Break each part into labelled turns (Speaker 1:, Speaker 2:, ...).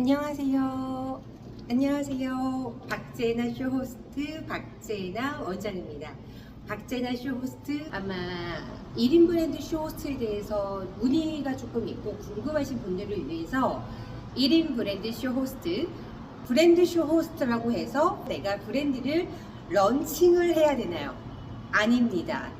Speaker 1: 안녕하세요. 안녕하세요. 박재나 쇼 호스트 박재나 원장입니다. 박재나 쇼 호스트 아마 1인 브랜드 쇼 호스트에 대해서 문의가 조금 있고 궁금하신 분들을 위해서 1인 브랜드 쇼 호스트 브랜드 쇼 호스트라고 해서 내가 브랜드를 런칭을 해야 되나요? 아닙니다.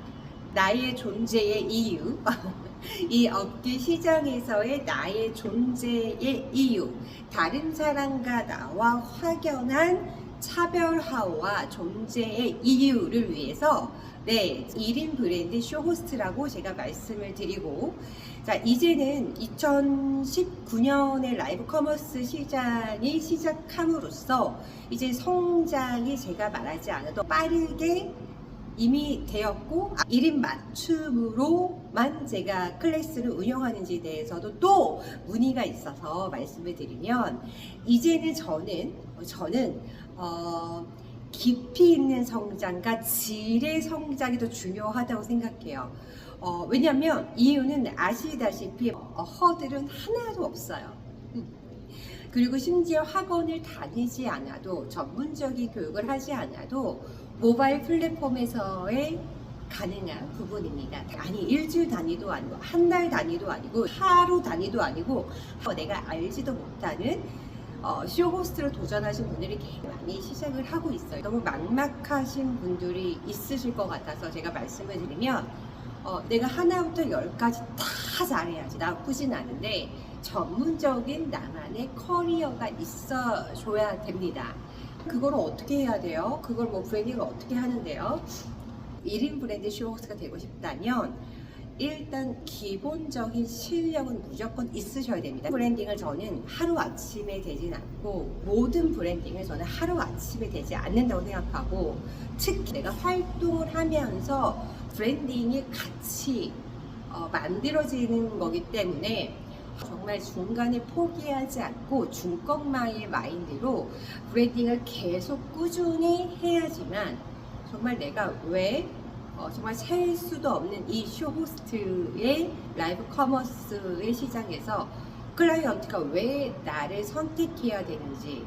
Speaker 1: 나의 존재의 이유. 이 업계 시장에서의 나의 존재의 이유, 다른 사람과 나와 확연한 차별화와 존재의 이유를 위해서 네, 1인 브랜드 쇼호스트라고 제가 말씀을 드리고 자, 이제는 2019년의 라이브 커머스 시장이 시작함으로써 이제 성장이 제가 말하지 않아도 빠르게 이미 되었고 1인 맞춤으로만 제가 클래스를 운영하는지에 대해서도 또 문의가 있어서 말씀을 드리면 이제는 저는 저는 어, 깊이 있는 성장과 질의 성장이 더 중요하다고 생각해요. 어, 왜냐하면 이유는 아시다시피 어, 허들은 하나도 없어요. 음. 그리고 심지어 학원을 다니지 않아도 전문적인 교육을 하지 않아도 모바일 플랫폼에서의 가능한 부분입니다. 아니 일주일 단위도 아니고 한 달 단위도 아니고 하루 단위도 아니고 어, 내가 알지도 못하는 어, 쇼호스트로 도전하신 분들이 많이 시작을 하고 있어요. 너무 막막하신 분들이 있으실 것 같아서 제가 말씀을 드리면 어, 내가 하나부터 열까지 다 잘해야지 나쁘진 않은데 전문적인 나만의 커리어가 있어줘야 됩니다. 그걸 어떻게 해야 돼요? 그걸 뭐 브랜딩을 어떻게 하는데요? 1인 브랜드 쇼호스트가 되고 싶다면 일단 기본적인 실력은 무조건 있으셔야 됩니다. 브랜딩을 저는 하루아침에 되진 않고 모든 브랜딩을 저는 하루아침에 되지 않는다고 생각하고 특히 내가 활동을 하면서 브랜딩이 같이 어, 만들어지는 거기 때문에 정말 중간에 포기하지 않고 중꺾마의 마인드로 브랜딩을 계속 꾸준히 해야지만 정말 내가 왜 어, 정말 셀 수도 없는 이 쇼호스트의 라이브 커머스의 시장에서 클라이언트가 왜 나를 선택해야 되는지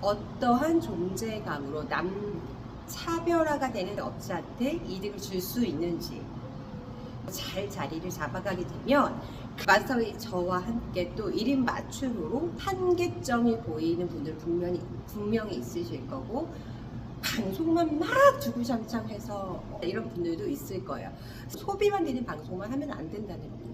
Speaker 1: 어떠한 존재감으로 남 차별화가 되는 업자한테 이득을 줄 수 있는지 잘 자리를 잡아가게 되면 마스터의 저와 함께 또 1인 맞춤으로 한계점이 보이는 분들 분명히, 분명히 있으실 거고 방송만 막 주구장창 해서 이런 분들도 있을 거예요. 소비만 되는 방송만 하면 안 된다는 거.